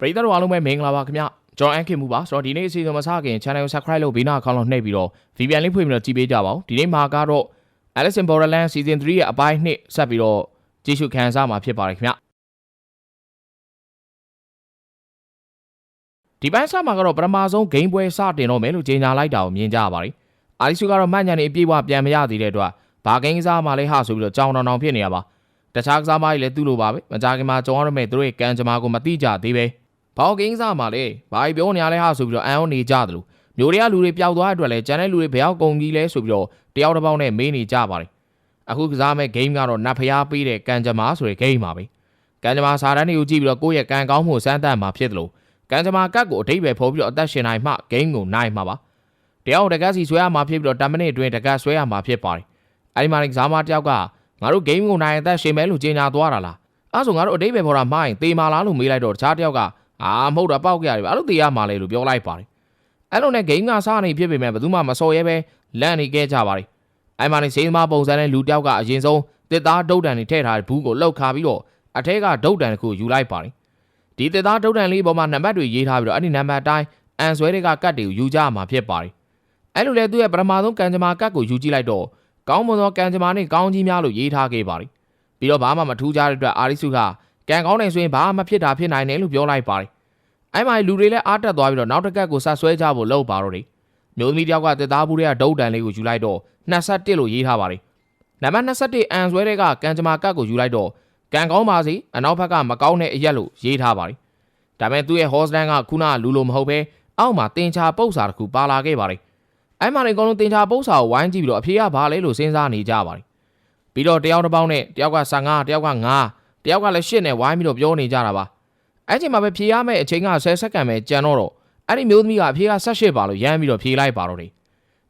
ပရိသတ်တို့အားလုံးပဲမင်္ဂလာပါခင်ဗျကျွန်တော်အန်ခင်မူပါဆိုတော့ဒီနေ့အစီအစဉ်မစခင် channel ကို subscribe လုပ်ဘေးနားအကောင့်လုံးနှိပ်ပြီးတော့ VPN လေးဖွင့်ပြီးတော့ကြည့်ပေးကြပါဦးဒီနေ့မှာကတော့ Alice in Borderland Season 3ရဲ့အပိုင်း2ဆက်ပြီးတော့ကြည့်ရှုခံစားမှာဖြစ်ပါတယ်ခင်ဗျဒီပိုင်းဆက်မှာကတော့ပထမဆုံး game ပွဲစတင်တော့မယ်လို့ကြေညာလိုက်တာကိုမြင်ကြရပါတယ်အာရီဆူကတော့မှတ်ညံနေအပြည့်အဝပြန်မရသေးတဲ့အတွက်ဘာဂိမ်းစားမှလည်းဟာဆိုပြီးတော့ကြောင်တောင်တောင်ဖြစ်နေရပါတခြားကစားမကြီးလည်းသူ့လိုပါပဲမကြခင်မှာကြောင်းရမယ်သူတို့ရဲ့ကံကြမ္မာကိုမသိကြသေးပဲ ဘောက်ဂိမ်းစားမှာလေဘာပြောနေရလဲဟာဆိုပြီးတော့အန်အောင်နေကြတယ်လို့မျိုးတွေကလူတွေပျောက်သွားတဲ့အတွက်လည်းကျန်တဲ့လူတွေဘယ်ရောက်ကုန်ကြီးလဲဆိုပြီးတော့တယောက်တစ်ပေါက်နဲ့မေးနေကြပါတယ်အခုကစားမဲ့ game ကတော့နတ်ဖျားပေးတဲ့ကံကြမ္မာဆိုတဲ့ game ပါပဲကံကြမ္မာစာတန်းတွေကိုကြည့်ပြီးတော့ကိုယ့်ရဲ့ကံကောင်းမှုစမ်းသပ်မှာဖြစ်တယ်လို့ကံကြမ္မာကတ်ကိုအတိတ်ပဲဖော်ပြီးတော့အသက်ရှင်နိုင်မှ game ကိုနိုင်မှာပါတယောက်တကက်စီဆွဲရမှာဖြစ်ပြီးတော့10မိနစ်အတွင်းတကက်ဆွဲရမှာဖြစ်ပါတယ်အဲဒီမှာကစားမတယောက်ကငါတို့ game ကိုနိုင်အသက်ရှင်မယ်လို့ကြေညာသွားတာလားအဲဆိုငါတို့အတိတ်ပဲဖော်တာမှားရင်တေမာလားလို့မေးလိုက်တော့တခြားတယောက်က အာမဟုတ်တော့ပောက်ကြရတယ်ဘာလို့တေရမှာလဲလို့ပြောလိုက်ပါတယ်အဲ့လိုနဲ့ game ကစားနေဖြစ်ပေမဲ့ဘယ်သူမှမစော်ရဲပဲလန့်နေခဲ့ကြပါတယ်အဲ့မှာနေစေးသမားပုံစံနဲ့လူတယောက်ကအရင်ဆုံးတစ်သားဒုတ်တန်တွေထည့်ထားတဲ့ဘူးကိုလှုပ်ခါပြီးတော့အထက်ကဒုတ်တန်တစ်ခုယူလိုက်ပါတယ်ဒီတစ်သားဒုတ်တန်လေးပေါ်မှာနံပါတ်တွေရေးထားပြီးတော့အဲ့ဒီနံပါတ်အတိုင်းအန်ဆွဲတွေကကတ်တွေကိုယူကြမှာဖြစ်ပါတယ်အဲ့လိုလေသူ့ရဲ့ပထမဆုံးကံကြမ္မာကတ်ကိုယူကြည့်လိုက်တော့ကောင်းမွန်သောကံကြမ္မာနဲ့ကောင်းကြီးများလို့ရေးထားခဲ့ပါတယ်ပြီးတော့ဘာမှမထူးခြားတဲ့အတွက်အာရိစုက ကံကောင်းတယ်ဆိုရင်ဘာမှဖြစ်တာဖြစ်နိုင်တယ်လို့ပြောလိုက်ပါတယ်အဲ့မှာလူတွေလည်းအားတက်သွားပြီးတော့နောက်တစ်ကက်ကိုဆက်ဆွဲကြဖို့လုပ်ပါတော့တယ်မျိုးသမီးတယောက်ကတက်သားဘူးတွေကဒုတ်တန်လေးကိုယူလိုက်တော့21လို့ရေးထားပါတယ်နံပါတ်21အန်ဆွဲတွေကကံကြမ္မာကတ်ကိုယူလိုက်တော့ကံကောင်းပါစေအနောက်ဘက်ကမကောင်းတဲ့အရက်လို့ရေးထားပါတယ်ဒါပေမဲ့သူ့ရဲ့ host တန်းကခုနကလူလိုမဟုတ်ပဲအောက်မှာတင်ချာပုတ်စာတစ်ခုပါလာခဲ့ပါတယ်အဲ့မှာနေအကုန်လုံးတင်ချာပုတ်စာကိုဝိုင်းကြည့်ပြီးတော့အဖေကဘာလဲလို့စဉ်းစားနေကြပါတယ်ပြီးတော့တယောက်တစ်ပေါင်းနဲ့တယောက်က15တယောက်က9 တယောက်ကလည်း10နဲ့ဝိုင်းပြီးတော့ပြောနေကြတာပါအဲ့ချိန်မှာပဲဖြေရမယ့်အချိန်က10စက္ကန့်ပဲကြံတော့တော့အဲ့ဒီမျိုးသမီးကအဖြေက18ပါလို့ရမ်းပြီးတော့ဖြေလိုက်ပါတော့တယ်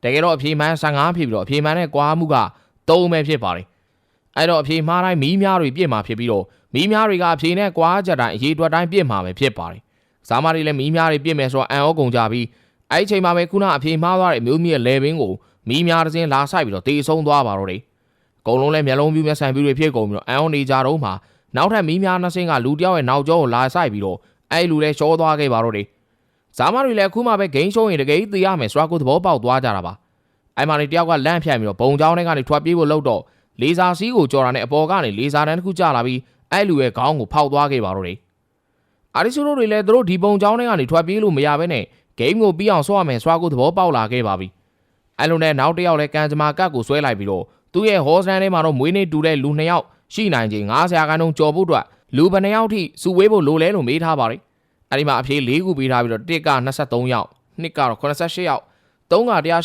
တကယ်တော့အဖြေမှန်း15ဖြေပြီးတော့အဖြေမှန်းနဲ့ကွာမှုက3ပဲဖြစ်ပါတယ်အဲ့တော့အဖြေမှားတိုင်းမီးများတွေပြစ်မှာဖြစ်ပြီးတော့မီးများတွေကအဖြေနဲ့ကွာကြတိုင်းအရေးတွက်တိုင်းပြစ်မှာပဲဖြစ်ပါတယ်ဇာမတွေလည်းမီးများတွေပြစ်မယ်ဆိုတော့အန်ဩကုန်ကြပြီးအဲ့ဒီချိန်မှာပဲခုနအဖြေမှားသွားတဲ့အမျိုးသမီးရဲ့လေဘင်းကိုမီးများတစ်စင်းလာဆိုင်ပြီးတော့တေဆုံးသွားပါတော့တယ်အကုန်လုံးလည်းမျက်လုံးပြူးမျက်ဆိုင်ပြူးတွေဖြစ်ကုန်ပြီးတော့အန်ဩနေကြတော့မှ နောက်ထပ်မီးများနှစ်စင်းကလူတယောက်ရဲ့နောက်ကျောကိုလာဆိုင်ပြီးတော့အဲ့လူလည်းရှောသွားခဲ့ပါတော့တယ်။ဇာမတွေလည်းအခုမှပဲဂိမ်းရှုံးရင်တကယ်သိရမယ်ဆိုတာကိုသဘောပေါက်သွားကြတာပါ။အဲ့မှာနေတယောက်ကလန့်ဖြန့်ပြီးတော့ဘုံချောင်းထဲကနေထွက်ပြေးဖို့လုပ်တော့လေဆာစီးကိုကြော်တာနဲ့အပေါ်ကနေလေဆာတန်းတစ်ခုကျလာပြီးအဲ့လူရဲ့ခေါင်းကိုဖောက်သွားခဲ့ပါတော့တယ်။အာရီဆိုတို့တွေလည်းသူတို့ဒီဘုံချောင်းထဲကနေထွက်ပြေးလို့မရဘဲနဲ့ဂိမ်းကိုပြီးအောင်ဆော့ရမယ်ဆိုတာကိုသဘောပေါက်လာခဲ့ပါပြီ။အဲ့လိုနဲ့နောက်တစ်ယောက်လည်းကန်ဂျမာကတ်ကိုဆွဲလိုက်ပြီးတော့သူ့ရဲ့ horse run ထဲမှာတော့မွေးနေတူတဲ့လူနှစ်ယောက် ရှိနိုင်ချိန်90ရာခိုင်နှုန်းကျော်ဖို့အတွက်လူဘယ်နှယောက်ထိစုဝေးဖို့လိုလဲလို့မေးထားပါတယ်အဲ့ဒီမှာအဖြေ၄ခုပေးထားပြီးတော့တစ်က23ယောက်နှစ်ကတော့88ယောက်3က183ယော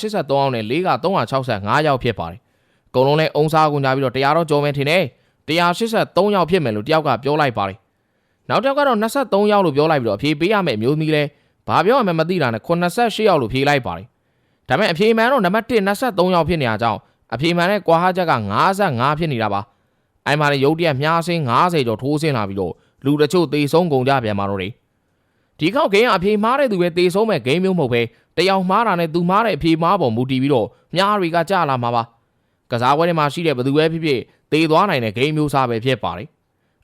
က်နဲ့4က365ယောက်ဖြစ်ပါတယ်အကုန်လုံးလည်းအုံစားကုန်ကြပြီးတော့တရားတော့ကြော်မယ်ထင်တယ်183ယောက်ဖြစ်မယ်လို့တယောက်ကပြောလိုက်ပါတယ်နောက်တစ်ယောက်ကတော့23ယောက်လို့ပြောလိုက်ပြီးတော့အဖြေပေးရမယ့်အမျိုးသမီးလဲဘာပြောရမှန်းမသိတာနဲ့88ယောက်လို့ဖြေလိုက်ပါတယ်ဒါပေမဲ့အဖြေမှန်တော့နံပါတ်1 23ယောက်ဖြစ်နေကြအောင်အဖြေမှန်နဲ့ကွာဟာချက်က55ဖြစ်နေတာပါ အိုင်မာလည်းရုတ်တရက်မြားစင်း90ကျော်ထိုးဆင်းလာပြီးတော့လူတချို့သေဆုံးကုန်ကြပြန်ပါတော့တယ်ဒီခောက်ဂိမ်းအဖြေမှားတဲ့သူပဲသေဆုံးမဲ့ဂိမ်းမျိုးမဟုတ်ပဲတယောက်မှားတာနဲ့သူမှားတဲ့အဖြေမှားပေါ်မူတည်ပြီးတော့မြားတွေကကြလာမှာပါကစားပွဲထဲမှာရှိတဲ့ဘသူပဲဖြစ်ဖြစ်သေသွားနိုင်တဲ့ဂိမ်းမျိုးစားပဲဖြစ်ပါတယ်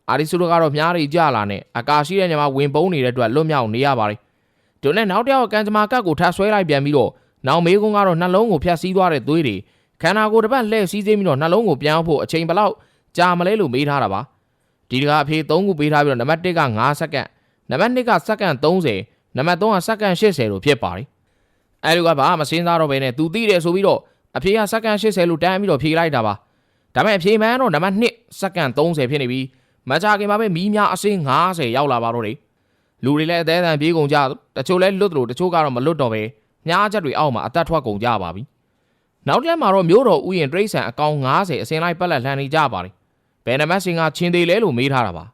အာရီဆူတို့ကတော့မြားတွေကြလာနဲ့အကာရှိတဲ့ညမှာဝင်ပုံးနေတဲ့အတွက်လွတ်မြောက်နေရပါတယ်ဒိုနဲ့နောက်တစ်ယောက်ကံကြမ္မာကတ်ကိုထပ်ဆွဲလိုက်ပြန်ပြီးတော့နောက်မေးခွန်းကတော့နှလုံးကိုဖျက်ဆီးသွားတဲ့သွေးတွေခန္ဓာကိုယ်တစ်ပတ်လှည့်စည်းစိမ့်ပြီးတော့နှလုံးကိုပြန်အောင်ဖို့အချိန်ဘလောက် ကြာမလဲလို့မေးထားတာပါဒီတကအဖေ3ခုပေးထားပြီးတော့နံပါတ်1က9စက္ကန့်နံပါတ်2ကစက္ကန့်30နံပါတ်3ကစက္ကန့်80လို့ဖြစ်ပါတယ်အဲလိုကဘာမှမစင်းစားတော့ဘဲနဲ့သူသိတယ်ဆိုပြီးတော့အဖေကစက္ကန့်80လို့တန်းပြီးတော့ဖြေလိုက်တာပါဒါပေမဲ့အဖြေမှန်တော့နံပါတ်2စက္ကန့်30ဖြစ်နေပြီးမကြခင်မှာပဲမီးများအစင်း90ရောက်လာပါတော့တယ်လူတွေလည်းအသေးအံပြေးကုန်ကြတချို့လည်းလွတ်တယ်လို့တချို့ကတော့မလွတ်တော့ပဲညားချက်တွေအောက်မှာအသက်ထွက်ကုန်ကြပါပြီနောက်တစ်လက်မှာတော့မျိုးတော်ဥယျာဉ်တရိษံအကောင်90အစင်လိုက်ပက်လက်လှန်နေကြပါတယ် ဘယ်နံပါတ်စင်ကချင်းသေးလဲလို့မေးထားတာပါ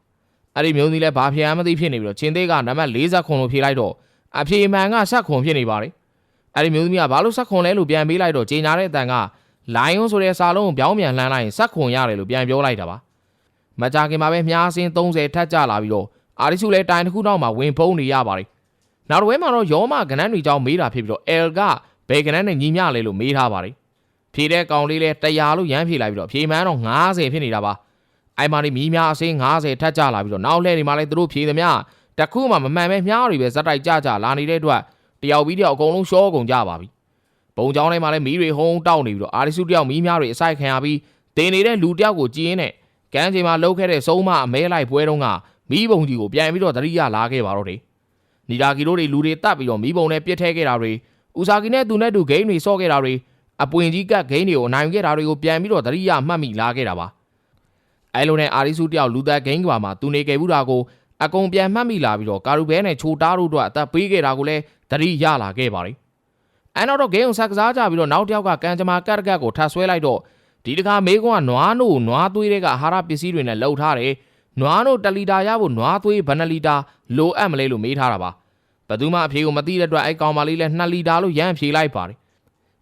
အဲ့ဒီမျိုးသီးလဲဘာဖြေရမသိဖြစ်နေပြီးတော့ချင်းသေးကနံပါတ်40ခွန်လို့ဖြေလိုက်တော့အဖြေမှန်ကဆက်ခွန်ဖြစ်နေပါတယ်အဲ့ဒီမျိုးသမီးကဘာလို့ဆက်ခွန်လဲလို့ပြန်ပေးလိုက်တော့ကြေညာတဲ့အတန်ကလိုင်းယွန်းဆိုတဲ့စာလုံးကိုပြောင်းပြန်လှမ်းလိုက်ရင်ဆက်ခွန်ရတယ်လို့ပြန်ပြောလိုက်တာပါမကြခင်မှာပဲမြားစင်း30ထပ်ကျလာပြီးတော့အာရီစုလဲတိုင်တစ်ခုတော့မှဝင်ဖုံးနေရပါတယ်နောက်တစ်ဝဲမှာတော့ယောမကနန်းတွေကြောင်းမေးတာဖြစ်ပြီးတော့ L ကဘယ်ကနန်းနဲ့ညီမျှလဲလို့မေးထားပါတယ်ဖြေတဲ့ကောင်လေးလဲ100လို့ရမ်းဖြေလိုက်ပြီးတော့ဖြေမှန်းတော့90ဖြစ်နေတာပါ အိုင်မာနေမီးများအစင်း90ထပ်ကျလာပြီးတော့နောက်လှည့်နေမှလဲသူတို့ဖြေသမျှတခုမှမမှန်ပဲမြားတွေပဲဇက်တိုက်ကြကြလာနေတဲ့အတွက်တယောက်ပြီးတယောက်အကုန်လုံးရှောကုန်ကြပါပြီဘုံချောင်းထဲမှာလည်းမီးတွေဟုံးတောက်နေပြီးတော့အာရီစုတယောက်မီးများတွေအဆိုင်ခံရပြီးတင်နေတဲ့လူတယောက်ကိုကြည်ရင်းနဲ့ကမ်းခြေမှာလှုပ်ခဲ့တဲ့စုံမအမဲလိုက်ပွဲတုန်းကမီးပုံကြီးကိုပြန်ပြီးတော့တတိယလာခဲ့ပါတော့တယ်နီဒါကီတို့တွေလူတွေတတ်ပြီးတော့မီးပုံနဲ့ပြစ်ထဲခဲ့တာတွေဦးစာကီနဲ့သူနဲ့တူဂိမ်းတွေဆော့ခဲ့တာတွေအပွင့်ကြီးကတ်ဂိမ်းတွေကိုအနိုင်ခဲ့တာတွေကိုပြန်ပြီးတော့တတိယမှတ်မိလာခဲ့တာပါ အဲလိုနဲ့အာရီစုတယောက်လူသက်ဂိမ်းကဘာမှာသူနေခဲ့ဘူးတာကိုအကုန်ပြန်မှတ်မိလာပြီးတော့ကာရူဘဲနဲ့ချိုတားတို့တို့အသက်ပေးခဲ့တာကိုလည်းတတိယလာခဲ့ပါတယ်အဲနောက်တော့ဂိမ်းကိုဆက်ကစားကြပြီးတော့နောက်တစ်ယောက်ကကန်ဂျမာကတ်တကတ်ကိုထပ်ဆွဲလိုက်တော့ဒီတခါမေးကွန်းကနွားနို့ကိုနွားသွေးတွေကအာဟာရပစ္စည်းတွေနဲ့လှုပ်ထားတယ်နွားနို့1လီတာရဖို့နွားသွေးဘယ်နှလီတာလိုအပ်မလဲလို့မေးထားတာပါဘယ်သူမှအဖြေကိုမသိတဲ့အတွက်အဲ့ကောင်မလေးလည်း2လီတာလို့ရမ်းဖြေလိုက်ပါတယ်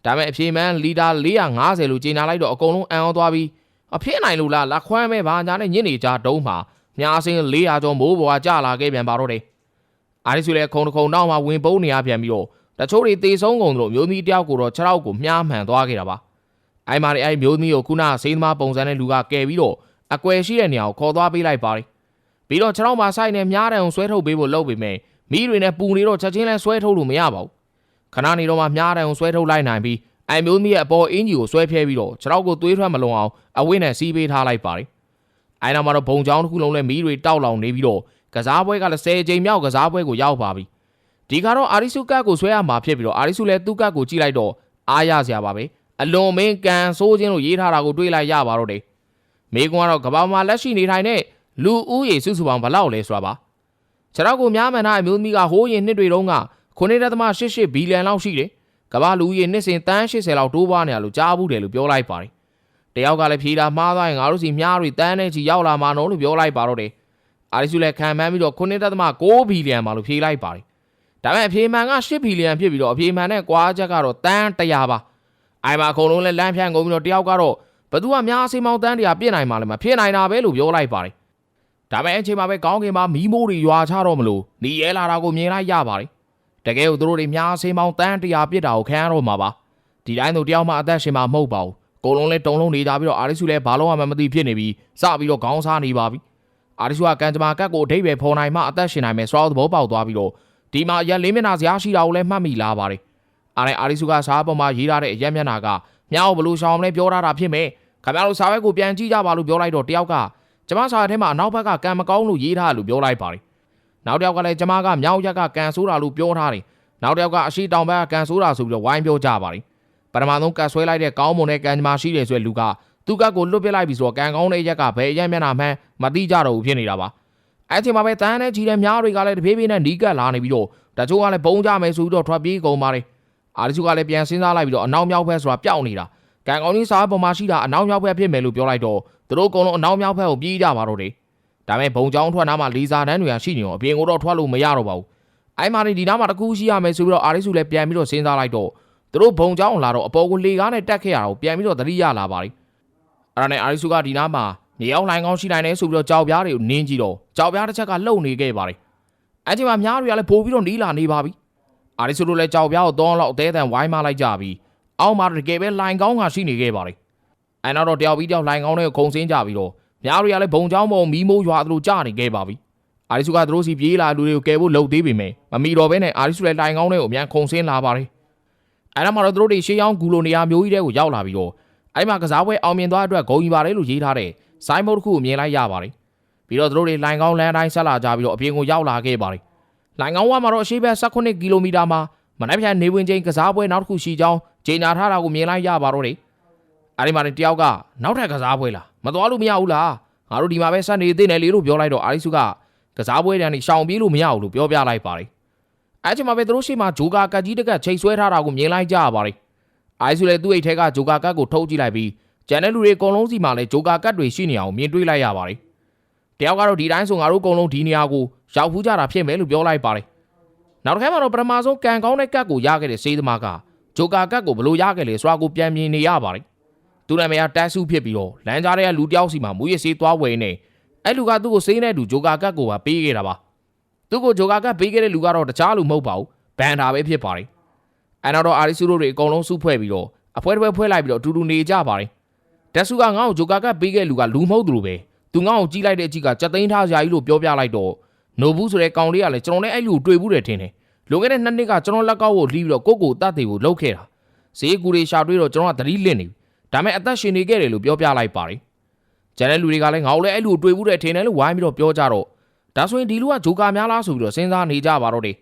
ဒါပေမဲ့အဖြေမှန်လီတာ450လို့ကြေညာလိုက်တော့အကုန်လုံးအံ့ဩသွားပြီး အဖြစ်နိုင်လို့လားလက်ခွမ်းမဲ့ဘာညာနဲ့ညစ်နေကြတုံးမှာမြားစင်း400ကျော်မိုးပေါ်ကကြာလာခဲ့ပြန်ပါတော့တယ်အာရီဆူလည်းခုံတစ်ခုံနောက်မှဝင်ပုန်းနေရပြန်ပြီးတော့တချို့တွေတေဆုံးကုန်တို့မျိုးသမီးတယောက်ကိုတော့ခြေထောက်ကိုမြားမှန်သွားခဲ့တာပါအဲ့မာရီအဲ့မျိုးသမီးကိုခုနစိမ်းသမားပုံစံနဲ့လူကကယ်ပြီးတော့အကွယ်ရှိတဲ့နေရာကိုခေါ်သွားပေးလိုက်ပါတယ်ပြီးတော့ခြေထောက်မှာစိုက်နေမြားတယ်အောင်ဆွဲထုတ်ပေးဖို့လုပ်ပေမဲ့မိတွေနဲ့ပူနေတော့ချက်ချင်းလဲဆွဲထုတ်လို့မရပါဘူးခဏနေတော့မှမြားတယ်အောင်ဆွဲထုတ်လိုက်နိုင်ပြီး အဲ့မျိုးသမီးရဲ့အပေါ်အင်ကြီးကိုဆွဲဖျဲပြီးတော့ခြေထောက်ကိုသွေးထွက်မလုံအောင်အဝိနဲ့စီးပေးထားလိုက်ပါတယ်အဲ့နောက်မှာတော့ဘုံချောင်းတစ်ခုလုံးလဲမီးတွေတောက်လောင်နေပြီးတော့ကစားပွဲကလည်း10ချိန်မြောက်ကစားပွဲကိုရောက်ပါပြီဒီကတော့အာရီစုကတ်ကိုဆွဲရမှာဖြစ်ပြီးတော့အာရီစုလည်းသူ့ကတ်ကိုကြည့်လိုက်တော့အားရစရာပါပဲအလွန်မင်းကန်ဆိုးခြင်းလို့ရေးထားတာကိုတွေးလိုက်ရပါတော့တယ်မေကွန်းကတော့ကဘာမှာလက်ရှိနေထိုင်တဲ့လူဦးရေစုစုပေါင်းဘယ်လောက်လဲဆိုတာပါခြေထောက်ကိုများမှန်ထားအမျိုးသမီးကဟိုးရင်နှစ်တွေတုန်းက9.88ဘီလီယံလောက်ရှိတယ် ကဘာလူဦးရေနှစ်စဉ်တန်း80လောက်တိုးပွားနေရလို့ကြားဘူးတယ်လို့ပြောလိုက်ပါတယ်တယောက်ကလည်းဖြေတာမှားသွားရင်ငါတို့စီမြားတွေတန်းနဲ့ချီရောက်လာမှာနော်လို့ပြောလိုက်ပါတော့တယ်အာရီစုလည်းခံမှန်းပြီးတော့9.6ဘီလီယံပါလို့ဖြေလိုက်ပါတယ်ဒါပေမဲ့အဖြေမှန်က10ဘီလီယံဖြစ်ပြီးတော့အဖြေမှန်နဲ့ကွာချက်ကတော့တန်း100ပါအိုင်မှာအကုန်လုံးလည်းလမ်းဖြန့်ကုန်ပြီးတော့တယောက်ကတော့ဘသူကများအစိမောင်းတန်းတရားပြစ်နိုင်မှာလဲမဖြစ်နိုင်တာပဲလို့ပြောလိုက်ပါတယ်ဒါပေမဲ့အချိန်မှာပဲကောင်းကင်မှာမီးမိုးတွေရွာချတော့မလို့หนีရဲလာတာကိုမြင်လိုက်ရပါတယ် တကယ်ကိုသူတို့တွေများအစိမောင်းတန်းတရားပြစ်တာကိုခံရတော့မှာပါဒီတိုင်းသူတယောက်မှအသက်ရှင်မှာမဟုတ်ပါဘူးကိုလုံးလဲတုံလုံးနေကြပြီးတော့အာရီစုလဲဘာလို့မှမသိဖြစ်နေပြီးစပြီးတော့ခေါင်းစားနေပါပြီအာရီစုကကန်ကြမာကတ်ကိုအထိပ္ပယ်ဖော်နိုင်မှအသက်ရှင်နိုင်မယ်ဆိုတော့သဘောပေါက်သွားပြီးတော့ဒီမှာရက်လေးမျက်နှာစရာရှိတာကိုလည်းမှတ်မိလာပါတယ်အားနဲ့အာရီစုကစားပေါ်မှာရေးထားတဲ့အရက်မျက်နှာကမြောက်ဘလို့ရှောင်းလဲပြောထားတာဖြစ်မယ်ခင်ဗျားတို့စာရွက်ကိုပြန်ကြည့်ကြပါလို့ပြောလိုက်တော့တယောက်ကကျမစာရွက်ထဲမှာအနောက်ဘက်ကကံမကောင်းလို့ရေးထားလို့ပြောလိုက်ပါတယ် နောက်တစ်ယောက်ကလည်းကျမကမြောက်ရက်ကကန်ဆိုးတာလို့ပြောထားတယ်နောက်တစ်ယောက်ကအရှိတောင်ဘက်ကကန်ဆိုးတာဆိုပြီးတော့ဝိုင်းပြောကြပါတယ်ပထမဆုံးကတ်ဆွဲလိုက်တဲ့ကောင်းမွန်တဲ့ကန်မရှိတယ်ဆိုတဲ့လူကသူ့ကတ်ကိုလွတ်ပစ်လိုက်ပြီးဆိုတော့ကန်ကောင်းတဲ့ရက်ကဘယ်ရက်မျက်နှာမှန်းမသိကြတော့ဘူးဖြစ်နေတာပါအဲ့ချိန်မှာပဲတန်းနဲ့ကြီးတဲ့များတွေကလည်းတဖြည်းဖြည်းနဲ့နီးကပ်လာနေပြီးတော့တချို့ကလည်းဘုံကြမယ်ဆိုပြီးတော့ထွက်ပြေးကုန်ပါတယ်အာရီစုကလည်းပြန်စဉ်းစားလိုက်ပြီးတော့အနောက်မြောက်ဘက်ဆိုတာပျောက်နေတာကံကောင်းကြီးစားပေါ်မှာရှိတာအနောက်မြောက်ဘက်ဖြစ်မယ်လို့ပြောလိုက်တော့သူတို့အကုန်လုံးအနောက်မြောက်ဘက်ကိုပြေးကြပါတော့တယ် ဒါပေမဲ့ဘုံချောင်းထွက်နားမှာလီဇာတန်းတွေကရှိနေတော့အပြင်ကိုတော့ထွက်လို့မရတော့ပါဘူးအဲ့မှာဒီနားမှာတကူရှိရမယ်ဆိုပြီးတော့အာရီစုလည်းပြန်ပြီးတော့စဉ်းစားလိုက်တော့သူတို့ဘုံချောင်းလာတော့အပေါ်ကိုလေကားနဲ့တက်ခဲ့ရတာကိုပြန်ပြီးတော့သတိရလာပါတယ်အဲ့ဒါနဲ့အာရီစုကဒီနားမှာမြေအောင်လိုင်းကောင်းရှိနိုင်တယ်ဆိုပြီးတော့ကြောက်ပြားတွေကိုနင်းကြည့်တော့ကြောက်ပြားတစ်ချက်ကလှုပ်နေခဲ့ပါတယ်အဲ့ချိန်မှာမြားတွေကလည်းပို့ပြီးတော့နီးလာနေပါပြီအာရီဆိုလိုလည်းကြောက်ပြားကိုတောင်းလောက်အသေးအံဝိုင်းမလိုက်ကြပြီးအောက်မှာတကယ်ပဲလိုင်ကောင်းကရှိနေခဲ့ပါတယ်အဲ့နောက်တော့တယောက်ပြီးတယောက်လိုင်ကောင်းတွေကိုခုံစင်းကြပြီးတော့ မြားတွေကလည်းဘုံချောင်းပေါ်မီးမိုးရွာသလိုကြာနေခဲ့ပါပြီအာရီစုကသူတို့စီပြေးလာလူတွေကိုကယ်ဖို့လှုပ်သေးပေမဲ့မမီတော့ဘဲနဲ့အာရီစုလည်းလိုင်ကောင်းတွေကိုအမြန်ခုံစင်းလာပါတယ်အဲ့ဒါမှတော့သူတို့တွေရှေးရောက်ဂူလိုနေရာမျိုးကြီးတွေကိုရောက်လာပြီးတော့အဲ့မှာကစားပွဲအောင်မြင်သွားအတွက်ဂုံယူပါတယ်လို့ရေးထားတဲ့ဆိုင်းဘုတ်တစ်ခုကိုမြင်လိုက်ရပါတယ်ပြီးတော့သူတို့တွေလိုင်ကောင်းလမ်းတိုင်းဆက်လာကြပြီးတော့အပြင်ကိုရောက်လာခဲ့ပါတယ်လိုင်ကောင်းဝမှာတော့အရှိဘက်18ကီလိုမီတာမှာမနက်ဖြန်နေဝင်ချင်းကစားပွဲနောက်တစ်ခုရှိကြောင်းကြေညာထားတာကိုမြင်လိုက်ရပါတော့တယ်အဲဒီမှာတယောက်ကနောက်ထပ်ကစားပွဲလား မသွားလို့မရဘူးလားငါတို့ဒီမှာပဲဆက်နေသေးတယ်လေလို့ပြောလိုက်တော့အာရီစုကကစားပွဲတန်းနေရှောင်ပြေးလို့မရဘူးလို့ပြောပြလိုက်ပါတယ်အဲချိန်မှာပဲသူတို့ရှိမှဂျိုကာကတ်ကြီးတကတ်ချိန်ဆွဲထားတာကိုမြင်လိုက်ကြရပါတယ်အာရီစုလည်းသူ့အိတ်ထဲကဂျိုကာကတ်ကိုထုတ်ကြည့်လိုက်ပြီးကျန်တဲ့လူတွေအကုန်လုံးစီမှာလည်းဂျိုကာကတ်တွေရှိနေအောင်မြင်တွေ့လိုက်ရပါတယ်တယောက်ကတော့ဒီတိုင်းဆိုငါတို့အကုန်လုံးဒီနေရာကိုရောက်ဖူးကြတာဖြစ်မယ်လို့ပြောလိုက်ပါတယ်နောက်တစ်ခါမှတော့ပထမဆုံးကန်ကောင်းတဲ့ကတ်ကိုရခဲ့တဲ့စေးသမားကဂျိုကာကတ်ကိုဘလို့ရခဲ့လဲဆိုတာကိုပြန်မြင်နေရပါတယ် သူနာမည်ကတက်ဆူဖြစ်ပြီးတော့လမ်းကြားထဲကလူတယောက်စီမှာမူရစေးသွားဝယ်နေအဲ့လူကသူ့ကိုစေးနေတူဂျိုကာကတ်ကိုပါပေးခဲ့တာပါသူ့ကိုဂျိုကာကတ်ပေးခဲ့တဲ့လူကတော့တခြားလူမဟုတ်ပါဘူးဘန်တာပဲဖြစ်ပါတယ်အဲ့နောက်တော့အာရီဆူတို့တွေအကုန်လုံးစုဖွဲ့ပြီးတော့အဖွဲတစ်ဖွဲဖွဲလိုက်ပြီးတော့အတူတူနေကြပါတယ်တက်ဆူကငါ့ကိုဂျိုကာကတ်ပေးခဲ့လူကလူမဟုတ်သူလိုပဲသူငါ့ကိုကြီးလိုက်တဲ့အကြည့်ကကြက်သိန်းထားစရာကြီးလို့ပြောပြလိုက်တော့နိုဘူးဆိုတဲ့ကောင်လေးကလည်းကျွန်တော်နဲ့အဲ့လူကိုတွေ့ဘူးတယ်ထင်တယ်လွန်ခဲ့တဲ့နှစ်နှစ်ကကျွန်တော်လက်ကောက်ကိုလှီးပြီးတော့ကိုကိုတတ်သေးကိုလှုပ်ခဲ့တာဈေးကူတွေရှာတွေ့တော့ကျွန်တော်ကသတိလင့်နေပြီ ဒါပေမဲ့အသက်ရှင်နေခဲ့တယ်လို့ပြောပြလိုက်ပါတယ်ကျန်တဲ့လူတွေကလည်းငါ့ကိုလည်းအဲ့လူကိုတွေ့ဘူးတယ်ထင်တယ်လို့ဝိုင်းပြီးတော့ပြောကြတော့ဒါဆိုရင်ဒီလူကဂျိုကာများလားဆိုပြီးတော့စဉ်းစားနေကြပါတော့တယ်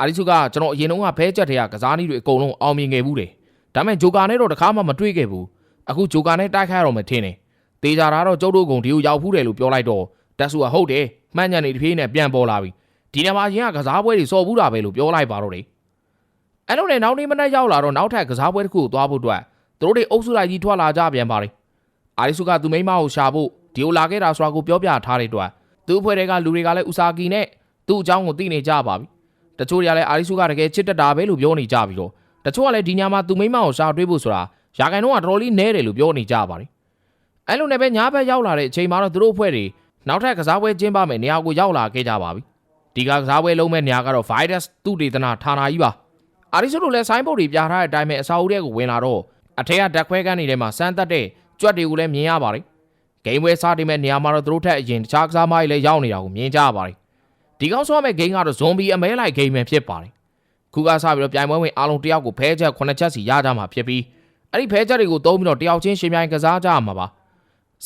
အာရီစုကကျွန်တော်အရင်တုန်းကဖဲချက်တွေကကစားနည်းတွေအကုန်လုံးအောင်မြင်ခဲ့ဘူးတယ်ဒါပေမဲ့ဂျိုကာနဲ့တော့တခါမှမတွေ့ခဲ့ဘူးအခုဂျိုကာနဲ့တိုက်ခိုက်ရတော့မှထင်တယ်တေးကြတာတော့ကျုပ်တို့ကုံဒီကိုရောက်ဖူးတယ်လို့ပြောလိုက်တော့တက်ဆူကဟုတ်တယ်မှန်ညံနေတပြေးနဲ့ပြန်ပေါ်လာပြီဒီနေ့မှရင်ကကစားပွဲတွေစော်ဘူးတာပဲလို့ပြောလိုက်ပါတော့တယ်အဲ့လိုနဲ့နောက်နေ့မနေ့ရောက်လာတော့နောက်ထပ်ကစားပွဲတစ်ခုကိုသွားဖို့အတွက် သူတို့တွေအုပ်စုလိုက်ကြီးထွက်လာကြပြန်ပါတယ်အာရီစုကသူမိန်းမကိုရှာဖို့ဒီကိုလာခဲ့တာဆိုတာကိုပြောပြထားတဲ့အတွက်သူ့အဖွဲ့တွေကလူတွေကလည်းဥစာကီနဲ့သူ့အကြောင်းကိုသိနေကြပါပြီတချို့တွေကလည်းအာရီစုကတကယ်ချစ်တတ်တာပဲလို့ပြောနေကြပြီးတော့တချို့ကလည်းဒီညမှာသူမိန်းမကိုရှာတွေ့ဖို့ဆိုတာရာခိုင်နှုန်းကတော်တော်လေးနည်းတယ်လို့ပြောနေကြပါတယ်အဲ့လိုနဲ့ပဲညာဘက်ရောက်လာတဲ့အချိန်မှာတော့သူတို့အဖွဲ့တွေနောက်ထပ်ကစားပွဲကျင်းပမယ်နေရာကိုရောက်လာခဲ့ကြပါပြီဒီကကစားပွဲလုံးမဲ့နေရာကတော့ virus သူတေသနာဌာနကြီးပါအာရီစုတို့လည်းဆိုင်းဘုတ်တွေပြထားတဲ့အတိုင်းပဲအစာအုပ်တွေကိုဝင်လာတော့ အထက်ကဓာတ်ခွဲကန်းတွေထဲမှာစမ်းသက်တဲ့ကြွက်တွေကိုလည်းမြင်ရပါတယ်ဂိမ်းပွဲစတင်မဲ့နေရာမှာတော့သူတို့ထက်အရင်တခြားကစားမကြီးလည်းရောက်နေတာကိုမြင်ကြရပါတယ်ဒီကောင်းဆော့မဲ့ဂိမ်းကတော့ဇွန်ဘီအမဲလိုက်ဂိမ်းပဲဖြစ်ပါတယ်ခုကစားပြီးတော့ပြိုင်ပွဲဝင်အားလုံးတယောက်ကိုဖဲချက်9ချက်စီရကြမှာဖြစ်ပြီးအဲ့ဒီဖဲချက်တွေကိုသုံးပြီးတော့တယောက်ချင်းရှင်ပြိုင်ကစားကြရမှာပါ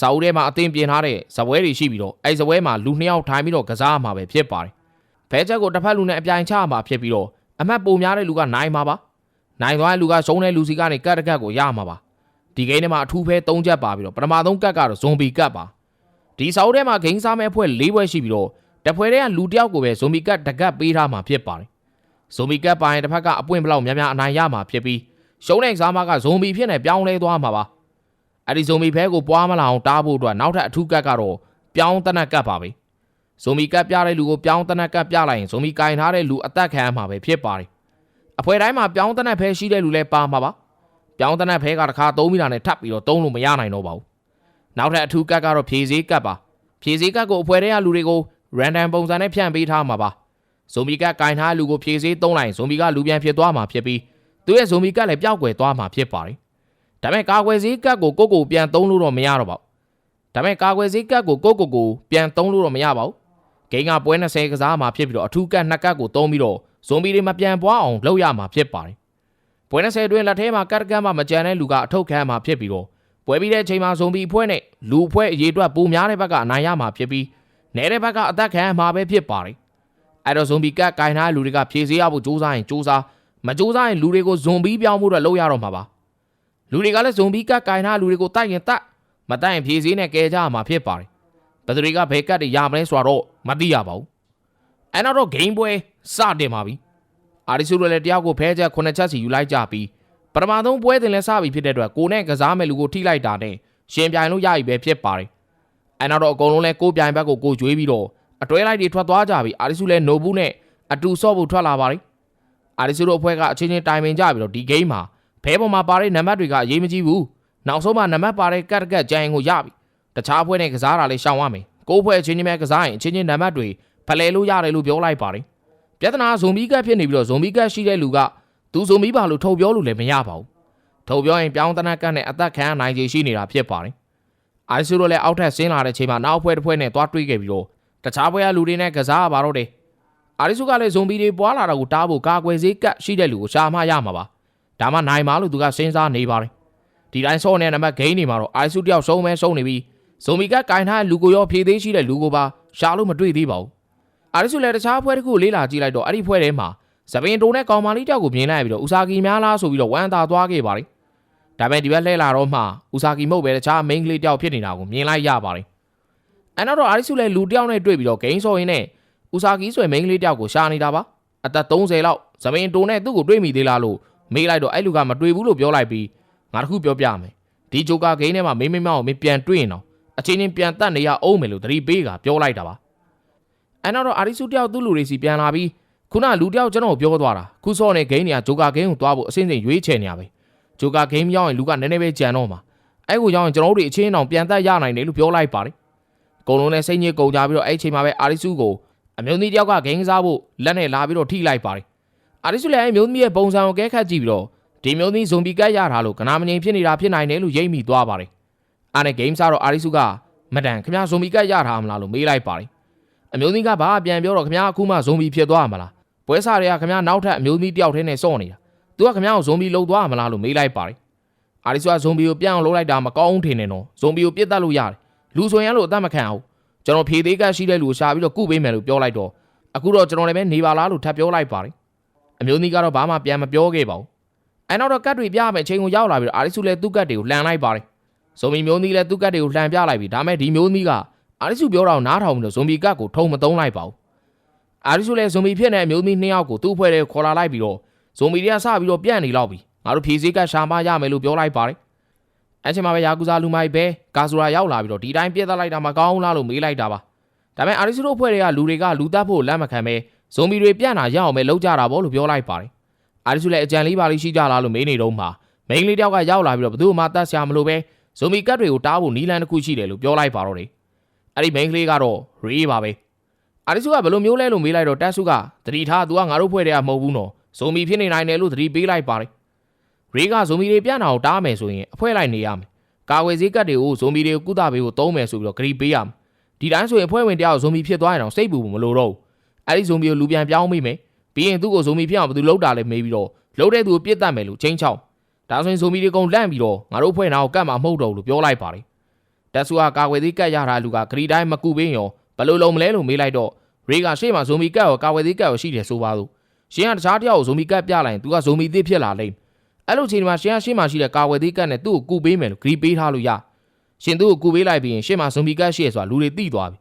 စာအုပ်ထဲမှာအသင်ပြင်ထားတဲ့ဇပွဲတွေရှိပြီးတော့အဲ့ဇပွဲမှာလူနှစ်ယောက်ထိုင်ပြီးတော့ကစားရမှာပဲဖြစ်ပါတယ်ဖဲချက်ကိုတစ်ဖက်လူနဲ့အပြိုင်ချရမှာဖြစ်ပြီးတော့အမှတ်ပုံများတဲ့လူကနိုင်မှာပါ နိုင်သွားတဲ့လူကရှုံးတဲ့လူစီကနေကတ်တကတ်ကိုရမှာပါဒီဂိမ်းထဲမှာအထူးဖဲ၃ချက်ပါပြီးတော့ပထမဆုံးကတ်ကတော့ဇွန်ဘီကတ်ပါဒီစာအုပ်ထဲမှာဂိမ်းစားမဲ့အဖွဲ့၄ဘွဲရှိပြီးတော့တစ်ဖွဲတည်းကလူတစ်ယောက်ကိုပဲဇွန်ဘီကတ်တကတ်ပေးထားမှာဖြစ်ပါတယ်ဇွန်ဘီကတ်ပိုင်တစ်ဖက်ကအပွင့်ဘလောက်များများအနိုင်ရမှာဖြစ်ပြီးရှုံးတဲ့စားမကဇွန်ဘီဖြစ်နေပြောင်းလဲသွားမှာပါအဲ့ဒီဇွန်ဘီဖဲကိုပွားမလာအောင်တားဖို့အတွက်နောက်ထပ်အထူးကတ်ကတော့ပြောင်းတနက်ကတ်ပါပဲဇွန်ဘီကတ်ပြတဲ့လူကိုပြောင်းတနက်ကတ်ပြလိုက်ရင်ဇွန်ဘီကင်ထားတဲ့လူအသက်ခံရမှာပဲဖြစ်ပါတယ် အဖွဲတိုင်းမှာပြောင်းတနက်ဖဲရှိတဲ့လူလည်းပါမှာပါပြောင်းတနက်ဖဲကတစ်ခါသုံးမိတာနဲ့ထပ်ပြီးတော့သုံးလို့မရနိုင်တော့ပါဘူးနောက်ထပ်အထူးကတ်ကတော့ဖြည့်စည်းကတ်ပါဖြည့်စည်းကတ်ကိုအဖွဲတွေကလူတွေကို random ပုံစံနဲ့ဖြန့်ပေးထားမှာပါဇွန်ဘီကကင်ထားလူကိုဖြည့်စည်းသုံးလိုက်ဇွန်ဘီကလူပြန်ဖြစ်သွားမှာဖြစ်ပြီးသူရဲ့ဇွန်ဘီကလည်းပျောက်ကွယ်သွားမှာဖြစ်ပါတယ်ဒါပေမဲ့ကာကွယ်စည်းကတ်ကိုကိုကိုပြန်သုံးလို့တော့မရတော့ပါဘူးဒါပေမဲ့ကာကွယ်စည်းကတ်ကိုကိုကိုကိုပြန်သုံးလို့တော့မရပါဘူးဂိမ်းကပွဲ20ကစားမှာဖြစ်ပြီးတော့အထူးကတ်နှစ်ကတ်ကိုသုံးပြီးတော့ ဇွန်ဘီတွေမပြန်ပွားအောင်လုပ်ရမှာဖြစ်ပါတယ်ပွဲ20အတွင်းလက်ထဲမှာကတ်တကတ်မှမကြံတဲ့လူကအထုတ်ခံမှာဖြစ်ပြီးတော့ပွဲပြီးတဲ့အချိန်မှာဇွန်ဘီအဖွဲ့နဲ့လူအဖွဲ့အရေးအတွက်ပုံများတဲ့ဘက်ကအနိုင်ရမှာဖြစ်ပြီးနေတဲ့ဘက်ကအသက်ခံမှာပဲဖြစ်ပါတယ်အဲ့တော့ဇွန်ဘီကတ်ကင်ထားတဲ့လူတွေကဖြည့်စည်းရဖို့စူးစမ်းရင်စူးစမ်းမစူးစမ်းရင်လူတွေကိုဇွန်ဘီပြောင်းဖို့အတွက်လုပ်ရတော့မှာပါလူတွေကလည်းဇွန်ဘီကတ်ကင်ထားတဲ့လူတွေကိုတိုက်ရင်တိုက်မတိုက်ရင်ဖြည့်စည်းနဲ့ကဲကြရမှာဖြစ်ပါတယ်ဘယ်သူတွေကဘယ်ကတ်တွေရမလဲဆိုတော့မသိရပါဘူးအဲ့တော့ဂိမ်းပွဲ စတင်ပါပြီအာရီဆူတို့လည်းတယောက်ကိုဖဲချက်9ချက်စီယူလိုက်ကြပြီးပထမဆုံးပွဲတင်လဲစပြီဖြစ်တဲ့အတွက်ကိုနဲ့ကစားမဲ့လူကိုထိလိုက်တာနဲ့ရှင်ပြိုင်လို့ရပြီပဲဖြစ်ပါတယ်အဲ့နောက်တော့အကုန်လုံးလဲကိုပြိုင်ဘက်ကိုကိုကျွေးပြီးတော့အတွဲလိုက်တွေထွက်သွားကြပြီအာရီဆူလည်းနိုဘူးနဲ့အတူဆော့ဖို့ထွက်လာပါတယ်အာရီဆူတို့အဖွဲ့ကအချင်းချင်းတိုင်ပင်ကြပြီးတော့ဒီဂိမ်းမှာဖဲပေါ်မှာပါတဲ့နံပါတ်တွေကအရေးမကြီးဘူးနောက်ဆုံးမှနံပါတ်ပါတဲ့ကတ်ကတ်ကြိုင်ကိုရပြီတခြားအဖွဲ့နဲ့ကစားတာလေးရှောင်ရမယ်ကိုအဖွဲ့အချင်းချင်းပဲကစားရင်အချင်းချင်းနံပါတ်တွေဖလဲလို့ရတယ်လို့ပြောလိုက်ပါတယ် ပြဿနာဇွန်ဘီကတ်ဖြစ်နေပြီးတော့ဇွန်ဘီကတ်ရှိတဲ့လူကသူဇွန်ဘီပါလို့ထုတ်ပြောလို့လည်းမရပါဘူးထုတ်ပြောရင်ပြောင်းတနက်ကတ်နဲ့အသက်ခံရနိုင်ခြေရှိနေတာဖြစ်ပါတယ်အိုင်ဆူတို့လည်းအောက်ထပ်ဆင်းလာတဲ့ချိန်မှာနောက်ဖွဲ့တစ်ဖွဲ့နဲ့သွားတွေးခဲ့ပြီးတော့တခြားဘွဲကလူတွေနဲ့ကစားရပါတော့တယ်အာရီစုကလည်းဇွန်ဘီတွေပွားလာတာကိုတားဖို့ကာကွယ်စေးကတ်ရှိတဲ့လူကိုရှာမှရမှာပါဒါမှနိုင်ပါလို့သူကစဉ်းစားနေပါတယ်ဒီတိုင်းဆော့နေတဲ့နံပါတ်ဂိမ်းတွေမှာတော့အာရီစုတယောက်ဆုံးမဲဆုံးနေပြီးဇွန်ဘီကကင်ထားတဲ့လူကိုရောဖြည့်သေးရှိတဲ့လူကိုပါရှာလို့မတွေ့သေးပါဘူး အာရီစုလည်းတခြားဖွဲ့တစ်ခုလေးလာကြည့်လိုက်တော့အဲ့ဒီဖွဲ့ထဲမှာဇပင်တိုနဲ့ကောင်မလေးတယောက်ကိုမြင်လိုက်ပြီးတော့ဥစာကီများလားဆိုပြီးတော့ဝမ်းသာသွားခဲ့ပါတယ်ဒါပေမဲ့ဒီဘက်လှည့်လာတော့မှဥစာကီမဟုတ်ပဲတခြားမိန်းကလေးတယောက်ဖြစ်နေတာကိုမြင်လိုက်ရပါတယ်အဲ့နောက်တော့အာရီစုလည်းလူတယောက်နဲ့တွေ့ပြီးတော့ဂိမ်းဆော့ရင်းနဲ့ဥစာကီဆိုရင်မိန်းကလေးတယောက်ကိုရှာနေတာပါအသက်30လောက်ဇပင်တိုနဲ့သူ့ကိုတွေ့မိသေးလားလို့မေးလိုက်တော့အဲ့လူကမတွေ့ဘူးလို့ပြောလိုက်ပြီးငါတခုပြောပြမယ်ဒီဂျိုကာဂိမ်းထဲမှာမင်းမမောင်ကိုမင်းပြန်တွေ့ရင်တော့အချင်းချင်းပြန်တက်နေရအောင်မယ်လို့သတိပေးကပြောလိုက်တာပါ အဲ့နောက်တော့အာရီစုတယောက်သူ့လူတွေစီပြန်လာပြီးခုနလူတယောက်ကျွန်တော်ပြောသွားတာခုစောနေဂိမ်းနေကဂျိုကာဂိမ်းကိုသွားဖို့အစင်းစင်ရွေးချယ်နေရပဲဂျိုကာဂိမ်းရောက်ရင်လူကနည်းနည်းပဲကြံတော့မှာအဲ့ကိုရောက်ရင်ကျွန်တော်တို့အချင်းအောင်ပြန်တက်ရနိုင်တယ်လို့ပြောလိုက်ပါတယ်အကုန်လုံးလည်းစိတ်ညစ်ကုန်ကြပြီးတော့အဲ့ချိန်မှာပဲအာရီစုကိုအမျိုးသမီးတယောက်ကဂိမ်းကစားဖို့လက်နဲ့လာပြီးတော့ထိလိုက်ပါတယ်အာရီစုလည်းအမျိုးသမီးရဲ့ပုံစံကိုကဲခတ်ကြည့်ပြီးတော့ဒီမျိုးသမီးဇွန်ဘီကတ်ရထားလို့ကနာမငြိမ်ဖြစ်နေတာဖြစ်နိုင်တယ်လို့ရိပ်မိသွားပါတယ်အားနဲ့ဂိမ်းစားတော့အာရီစုကမတန်ခင်ဗျာဇွန်ဘီကတ်ရထားမလားလို့မေးလိုက်ပါတယ် အမျိုးသမီးကဘာပြန်ပြောတော့ခင်ဗျားအခုမှဇွန်ဘီဖြစ်သွားမှာလားပွဲစားတွေကခင်ဗျားနောက်ထပ်အမျိုးသမီးတယောက်တည်းနဲ့စော့နေတာသူကခင်ဗျားကိုဇွန်ဘီလှုပ်သွားမှာလားလို့မေးလိုက်ပါတယ်အာရီဆူကဇွန်ဘီကိုပြန်အောင်လှုပ်လိုက်တာမကောင်းဘူးထင်နေတော့ဇွန်ဘီကိုပြစ်တတ်လို့ရတယ်လူဆိုရင်လို့အသက်မခံအောင်ကျွန်တော်ဖြေသေးကရှိတဲ့လူကိုရှာပြီးတော့ကုပေးမယ်လို့ပြောလိုက်တော့အခုတော့ကျွန်တော်လည်းပဲနေပါလားလို့ထပ်ပြောလိုက်ပါတယ်အမျိုးသမီးကတော့ဘာမှပြန်မပြောခဲ့ပါဘူးအဲနောက်တော့ကတ်တွေပြမယ်အချိန်ကိုရောက်လာပြီးတော့အာရီဆူလည်းသူ့ကတ်တွေကိုလှန်လိုက်ပါတယ်ဇွန်ဘီမျိုးသမီးလည်းသူ့ကတ်တွေကိုလှန်ပြလိုက်ပြီးဒါမဲ့ဒီမျိုးသမီးက အာရီစုပြောတာကိုနားထောင်ပြီးတော့ဇွန်ဘီကတ်ကိုထုံမသုံးလိုက်ပါဘူးအာရီစုလည်းဇွန်ဘီဖြစ်နေတဲ့အမျိုးသမီးနှစ်ယောက်ကိုသူ့အဖွဲ့ထဲခေါ်လာလိုက်ပြီးတော့ဇွန်ဘီတွေကစပြီးတော့ပြန့်နေလောက်ပြီငါတို့ဖြေစည်းကတ်ရှာမရမယ်လို့ပြောလိုက်ပါတယ်အဲချိန်မှာပဲယာကူဇာလူမိုက်ပဲကာဆူရာရောက်လာပြီးတော့ဒီတိုင်းပြက်သက်လိုက်တာမကောင်းလားလို့မေးလိုက်တာပါဒါပေမဲ့အာရီစုတို့အဖွဲ့တွေကလူတွေကလူတက်ဖို့လက်မခံပဲဇွန်ဘီတွေပြန့်တာရအောင်ပဲလောက်ကြတာပေါ့လို့ပြောလိုက်ပါတယ်အာရီစုလည်းအကြံလေးပါလေးရှိကြလားလို့မေးနေတော့မှမိန်းကလေးတယောက်ကရောက်လာပြီးတော့ဘယ်သူမှတတ်ဆရာမလို့ပဲဇွန်ဘီကတ်တွေကိုတားဖို့နီလန်တစ်ခုရှိတယ်လို့ပြောလိုက်ပါတော့တယ် အဲ့ဒီမိန်းကလေးကတော့ရေးပါပဲအာရီစုကဘယ်လိုမျိုးလဲလို့မေးလိုက်တော့တက်စုကသတိထား तू ကငါတို့ဖွဲ့တဲ့ကမဟုတ်ဘူးနော်ဇိုမီဖြစ်နေနိုင်တယ်လို့သတိပေးလိုက်ပါတယ်ရေးကဇိုမီတွေပြန်အောင်တားမယ်ဆိုရင်အဖွဲလိုက်နေရမယ်ကာဝယ်စည်းကတ်တွေကိုဇိုမီတွေကိုကုသပေးဖို့သုံးမယ်ဆိုပြီးတော့ဂရီပေးရမယ်ဒီတိုင်းဆိုရင်အဖွဲ့ဝင်တယောက်ဇိုမီဖြစ်သွားရင်တော့စိတ်ပူမလို့တော့ဘူးအဲ့ဒီဇိုမီကိုလူပြန်ပြောင်းမိမယ်ပြီးရင်သူ့ကိုဇိုမီဖြစ်အောင်ဘယ်သူလှုပ်တာလဲမေးပြီးတော့လှုပ်တဲ့သူကိုပြစ်တတ်မယ်လို့ချင်းချောင်းဒါဆိုရင်ဇိုမီတွေကုန်လန့်ပြီးတော့ငါတို့ဖွဲ့နာကိုကတ်မှာမဟုတ်တော့ဘူးလို့ပြောလိုက်ပါတယ် တက်ဆူကကာကွယ်သေးကတ်ရတာလူကဂရီတိုင်းမကူပင်းရောဘယ်လိုလုံးမလဲလို့မေးလိုက်တော့ရေကရှေ့မှာဇိုမီကတ်ရောကာကွယ်သေးကတ်ရောရှိတယ်ဆိုပါစို့ရှင်ကတခြားတယောက်ကိုဇိုမီကတ်ပြလိုက်ရင် तू ကဇိုမီသစ်ဖြစ်လာလိမ့်အဲ့လိုချိန်မှာရှင်ကရှေ့မှာရှိတဲ့ကာကွယ်သေးကတ်နဲ့သူ့ကိုကူပေးမယ်လို့ဂရီပေးထားလို့ရရှင်သူ့ကိုကူပေးလိုက်ပြီးရင်ရှေ့မှာဇိုမီကတ်ရှိရဆိုတာလူတွေသိသွားပြီ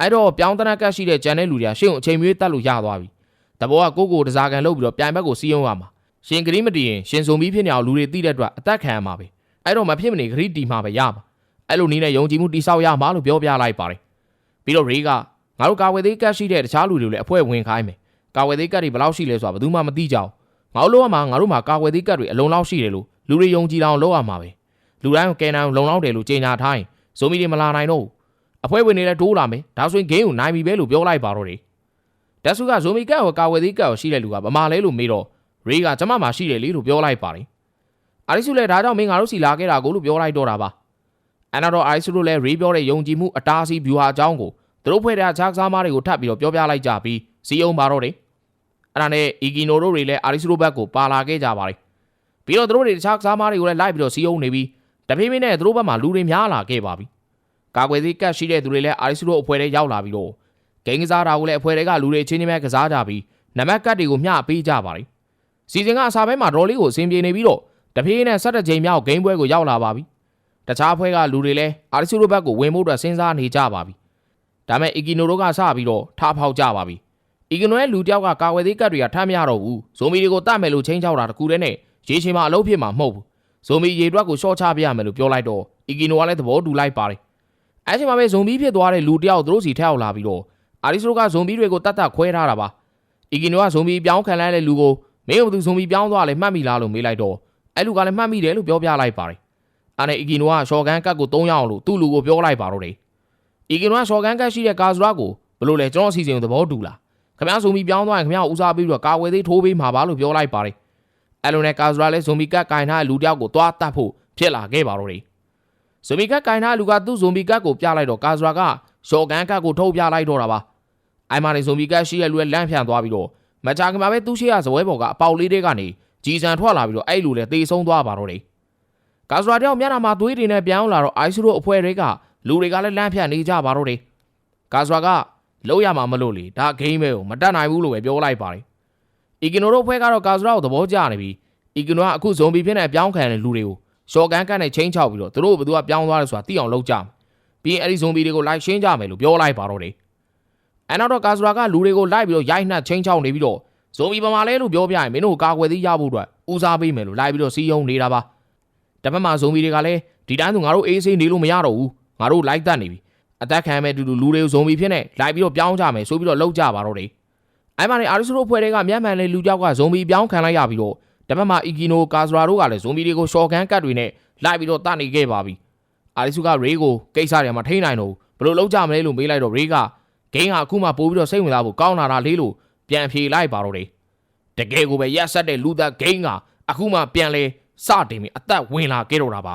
အဲ့တော့ပြောင်းတနက်ကတ်ရှိတဲ့ဂျန်တဲ့လူတွေကရှေ့ကိုအချိန်မရွေးတတ်လို့ရသွားပြီတဘောကကိုကိုတစားကန်လုပ်ပြီးတော့ပြန်ဘက်ကိုစီးအောင်ရမှာရှင်ဂရီမတီရင်ရှင်ဇိုမီဖြစ်နေအောင်လူတွေသိတဲ့အတွက်အသက်ခံရမှာပဲအဲ့တော့မဖြစ်မနေဂရီတီမှာပဲရမှာ အဲ့လိုနည်းနဲ့ယုံကြည်မှုတိဆောက်ရမှာလို့ပြောပြလိုက်ပါတယ်ပြီးတော့ရေကငါတို့ကာဝယ်သေးကတ်ရှိတဲ့တခြားလူတွေလည်းအဖွဲ့ဝင်ခိုင်းမယ်ကာဝယ်သေးကတ်တွေဘယ်လောက်ရှိလဲဆိုတာဘယ်သူမှမသိကြအောင်ငါတို့လောကမှာငါတို့မှာကာဝယ်သေးကတ်တွေအလုံးလောက်ရှိတယ်လို့လူတွေယုံကြည်အောင်လုပ်ရမှာပဲလူတိုင်းကိုကဲနိုင်အောင်လုံလောက်တယ်လို့ကြေညာထားရင်ဇိုမီတွေမလာနိုင်တော့ဘူးအဖွဲ့ဝင်တွေလည်းတိုးလာမယ်ဒါဆိုရင်ဂိမ်းကိုနိုင်ပြီပဲလို့ပြောလိုက်ပါတော့တယ်တက်ဆူကဇိုမီကတ်ကိုကာဝယ်သေးကတ်ကိုရှိတဲ့လူကဗမာလဲလို့မေးတော့ရေကကျမမှာရှိတယ်လေလို့ပြောလိုက်ပါတယ်အာရီစုလည်းဒါကြောင့်မင်းငါတို့စီလာခဲ့တာကိုလို့ပြောလိုက်တော့တာပါ အနာတော့အိုက်စ်တို့လည်းရေးပြောတဲ့ယုံကြည်မှုအတားအဆီးဗျူဟာအကြောင်းကိုသူတို့ဖွဲ့တဲ့ခြားကစားမားတွေကိုထပ်ပြီးတော့ပြောပြလိုက်ကြပြီးစီယုံပါတော့တယ်အဲ့ဒါနဲ့အီဂီနိုတို့တွေလည်းအာရီစရိုဘက်ကိုပါလာခဲ့ကြပါတယ်ပြီးတော့သူတို့တွေခြားကစားမားတွေကိုလည်းလိုက်ပြီးတော့စီယုံနေပြီးတဖြည်းဖြည်းနဲ့သူတို့ဘက်မှာလူတွေများလာခဲ့ပါပြီကာကွယ်စီကတ်ရှိတဲ့သူတွေလည်းအာရီစရိုအဖွဲ့ထဲရောက်လာပြီးတော့ဂိမ်းကစားတာကိုလည်းအဖွဲ့တွေကလူတွေချင်းချင်းပဲကစားကြပြီးနံပါတ်ကတ်တွေကိုမျှပေးကြပါတယ်စီစဉ်ကအစားပိုင်းမှာဒေါ်လေးကိုအဆင်ပြေနေပြီးတော့တဖြည်းဖြည်းနဲ့ဆက်တဲ့ချိန်မြောက်ဂိမ်းပွဲကိုရောက်လာပါပြီ တခြားအဖွဲ့ကလူတွေလည်းအာရီဆူတို့ဘက်ကိုဝင်ဖို့အတွက်စဉ်းစားနေကြပါပြီ။ဒါမဲ့အီဂီနိုတို့ကစပြီးတော့ထားဖောက်ကြပါပြီ။အီဂီနိုရဲ့လူတယောက်ကကာဝယ်သေးကတ်တွေကထမ်းမရတော့ဘူး။ဇိုမီတွေကိုတတ်မယ်လို့ချင်းချောက်တာတကူတည်းနဲ့ရေချင်မှာအလုပ်ဖြစ်မှာမဟုတ်ဘူး။ဇိုမီရေတွက်ကိုရှော့ချပြရမယ်လို့ပြောလိုက်တော့အီဂီနိုကလည်းသဘောတူလိုက်ပါတယ်။အဲချိန်မှာပဲဇွန်ဘီဖြစ်သွားတဲ့လူတယောက်သူတို့စီထက်ရောက်လာပြီးတော့အာရီဆူတို့ကဇွန်ဘီတွေကိုတတ်တတ်ခွဲထားတာပါ။အီဂီနိုကဇွန်ဘီပြောင်းခံလိုက်တဲ့လူကိုမင်းကဘသူဇွန်ဘီပြောင်းသွားလဲမှတ်မိလားလို့မေးလိုက်တော့အဲလူကလည်းမှတ်မိတယ်လို့ပြောပြလိုက်ပါတယ်။ အဲ့နဲ့အီဂီနိုကရှော့ကန်ကတ်ကို3ရအောင်လို့သူ့လူကိုပြောလိုက်ပါတော့တယ်။အီဂီနိုကရှော့ကန်ကတ်ရှိတဲ့ကာဇရာကိုဘလို့လဲကျွန်တော်အစီအစဉ်ကိုသဘောတူလား။ခင်ဗျားဇုံမီပြောင်းသွားရင်ခင်ဗျားကိုဦးစားပေးပြီးတော့ကာဝယ်သေးထိုးပေးမှာပါလို့ပြောလိုက်ပါတယ်။အဲ့လိုနဲ့ကာဇရာလည်းဇုံမီကတ်ကင်ထားတဲ့လူတယောက်ကိုသွားတတ်ဖို့ဖြစ်လာခဲ့ပါတော့တယ်။ဇုံမီကတ်ကင်ထားတဲ့လူကသူ့ဇုံမီကတ်ကိုပြလိုက်တော့ကာဇရာကရှော့ကန်ကတ်ကိုထုတ်ပြလိုက်တော့တာပါ။အိုင်မာနေဇုံမီကတ်ရှိတဲ့လူရဲ့လန့်ဖြန့်သွားပြီးတော့မကြာခင်မှာပဲသူ့ရှိရဇပွဲပေါ်ကအပေါက်လေးတွေကနေဂျီဆန်ထွက်လာပြီးတော့အဲ့လူလည်းတေဆုံးသွားပါတော့တယ်။ ကာစရာတယောက်မျက်နှာမှာသွေးတွေနဲ့ပြောင်းလာတော့အိုက်ဆူတို့အဖွဲ့တွေကလူတွေကလည်းလမ်းဖြတ်နေကြပါတော့တယ်။ကာစရာကလုံးရမှာမလို့လေဒါဂိမ်းပဲကိုမတတ်နိုင်ဘူးလို့ပဲပြောလိုက်ပါတယ်။အီဂီနိုတို့အဖွဲ့ကတော့ကာစရာကိုသဘောကျနေပြီးအီဂီနိုကအခုဇွန်ဘီဖြစ်နေပြောင်းခံတဲ့လူတွေကိုရှော့ကန်ကတ်နဲ့ချင်းချောက်ပြီးတော့သူတို့ဘယ်သူကပြောင်းသွားလဲဆိုတာသိအောင်လုပ်ကြမယ်။ပြီးရင်အဲ့ဒီဇွန်ဘီတွေကိုလိုက်ရှင်းကြမယ်လို့ပြောလိုက်ပါတော့တယ်။အဲနောက်တော့ကာစရာကလူတွေကိုလိုက်ပြီးတော့ရိုက်နှက်ချင်းချောက်နေပြီးတော့ဇွန်ဘီပမာလဲလို့ပြောပြရင်မင်းတို့ကာကွယ်သေးရဖို့အတွက်ဦးစားပေးမယ်လို့လိုက်ပြီးတော့စီးယုံနေတာပါ။ တစ်ဖက်မှာဇုံမီတွေကလည်းဒီတိုင်းဆိုငါတို့အေးဆေးနေလို့မရတော့ဘူးငါတို့လိုက်တတ်နေပြီအသက်ခံမဲ့တူတူလူတွေကိုဇုံမီဖြစ်နေလိုက်ပြီးတော့ပြောင်းကြမယ်ဆိုပြီးတော့လှုပ်ကြပါတော့တယ်အဲ့မှာနေအာရီစရိုဖွဲ့တွေကမျက်မှန်လေးလူကြောက်ကဇုံမီပြောင်းခံလိုက်ရပြီးတော့တစ်ဖက်မှာအီဂီနိုကာစရာတို့ကလည်းဇုံမီတွေကိုရှော့ကန်ကတ်တွေနဲ့လိုက်ပြီးတော့တတ်နေခဲ့ပါပြီအာရီစုကရေးကိုကိစ္စတွေမှာထိန်းနိုင်တော့ဘူးဘယ်လိုလုပ်ကြမလဲလို့မေးလိုက်တော့ရေးကဂိမ်းဟာအခုမှပို့ပြီးတော့စိတ်ဝင်စားဖို့ကောင်းလာတာလေးလို့ပြန်ဖြေလိုက်ပါတော့တယ်တကယ်ကိုပဲရက်ဆက်တဲ့လူသားဂိမ်းကအခုမှပြန်လဲ စတင်ပြီးအသက်ဝင်လာခဲ့တော့တာပါ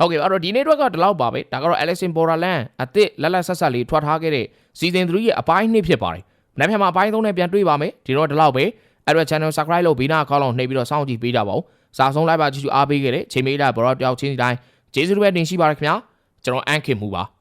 ဟုတ်ကဲ့အဲ့တော့ဒီနေ့အတွက်ကဒီလောက်ပါပဲဒါကတော့ Alexin Borderland အသစ်လက်လက်ဆက်ဆက်လေးထွက်ထားခဲ့တဲ့ Season 3ရဲ့အပိုင်း2ဖြစ်ပါတယ်။နောက်ပြန်မှာအပိုင်း3နဲ့ပြန်တွေ့ပါမယ်။ဒီတော့ဒီလောက်ပဲအဲ့တော့ Channel Subscribe လုပ်ပြီးနောက်ကောင်းအောင်နှိပ်ပြီးတော့စောင့်ကြည့်ပေးကြပါဦး။စာဆုံးလိုက်ပါကြည့်ကြအားပေးခဲ့တဲ့ချိန်မေးတာဘောရတယောက်ချင်းတိုင်းကျေးဇူးတွေတင်ရှိပါရခင်ဗျာ။ကျွန်တော်အန်ခင်မူပါ။